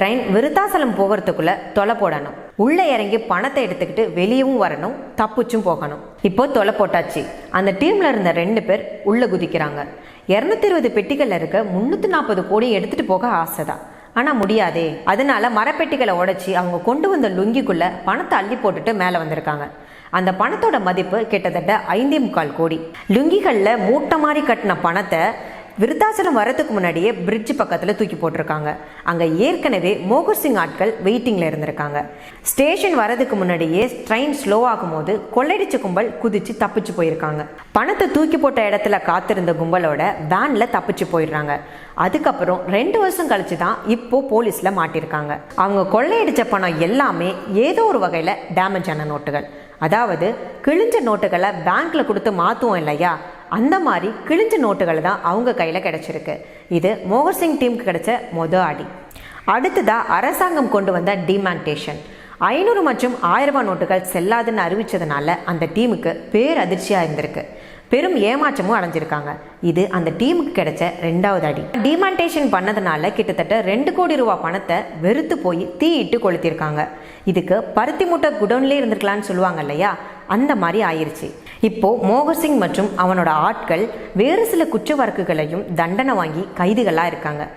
Train Virudhachalam போகிறதுக்குள்ள தொலை போடணும். உள்ள இறங்கி பணத்தை எடுத்துக்கிட்டு வெளியவும் வரணும் தப்பிச்சும் போகணும். இப்போ தொலை போட்டாச்சு. அந்த டீம்ல இருந்த ரெண்டு பேர் உள்ள குதிக்கிறாங்க. இரநூத்தி இருபது பெட்டிகள்ல இருக்க முன்னூத்தி நாற்பது கோடி எடுத்துட்டு போக ஆசைதான். ஆனா முடியாதே. அதனால மரப்பெட்டிகளை உடைச்சி அவங்க கொண்டு வந்த லுங்கிக்குள்ள பணத்தை அள்ளி போட்டுட்டு மேலே வந்திருக்காங்க. அந்த பணத்தோட மதிப்பு கிட்டத்தட்ட ஐந்தே முக்கால் கோடி. லுங்கிகளில் மூட்டை மாதிரி கட்டின பணத்தை விருத்தாசலம் வரதுக்கு முன்னாடியே பிரிட்ஜ் பக்கத்தில் தூக்கி போட்டிருக்காங்க. அங்கே ஏற்கனவே மோகர் சிங் ஆட்கள் வெயிட்டிங்கில் இருந்திருக்காங்க. ஸ்டேஷன் வரதுக்கு முன்னாடியே ட்ரெயின் ஸ்லோ ஆகும் போது கொள்ளையடிச்ச கும்பல் குதிச்சு தப்பிச்சு போயிருக்காங்க. பணத்தை தூக்கி போட்ட இடத்துல காத்திருந்த கும்பலோட வேனில் தப்பிச்சு போயிடுறாங்க. அதுக்கப்புறம் ரெண்டு வருஷம் கழிச்சு தான் இப்போ போலீஸில் மாட்டியிருக்காங்க அவங்க கொள்ளையடிச்ச பணம் எல்லாமே ஏதோ ஒரு வகையில் டேமேஜ் ஆன நோட்டுகள் அதாவது கிழிஞ்ச நோட்டுகளை பேங்க்ல கொடுத்து மாற்றுவோம் இல்லையா? அந்த மாதிரி கிழிஞ்ச நோட்டுகள் தான் அவங்க கையில் கிடச்சிருக்கு. இது மோகர் சிங் டீமுக்கு கிடைச்ச மொத அடி. அடுத்ததாக அரசாங்கம் கொண்டு வந்த டிமான்டேஷன் ஐநூறு மற்றும் ஆயிரம் ரூபாய் நோட்டுகள் செல்லாதுன்னு அறிவித்ததுனால அந்த டீமுக்கு பேரதிர்ச்சியாக இருந்திருக்கு. பெரும் ஏமாற்றமும் அடைஞ்சிருக்காங்க. இது அந்த டீமுக்கு கிடைச்ச ரெண்டாவது அடி. டிமான்டேஷன் பண்ணதுனால கிட்டத்தட்ட ரெண்டு கோடி ரூபா பணத்தை வெறுத்து போய் தீயிட்டு கொளுத்திருக்காங்க. இதுக்கு பருத்தி மூட்டை குடோன்லேயே இருந்திருக்கலாம்னு சொல்லுவாங்க இல்லையா? அந்த மாதிரி ஆயிடுச்சு இப்போ மோகசிங் சிங் மற்றும் அவனோட ஆட்கள் வேறு சில குற்ற வழக்குகளையும் தண்டனை வாங்கி கைதிகளாக இருக்காங்க.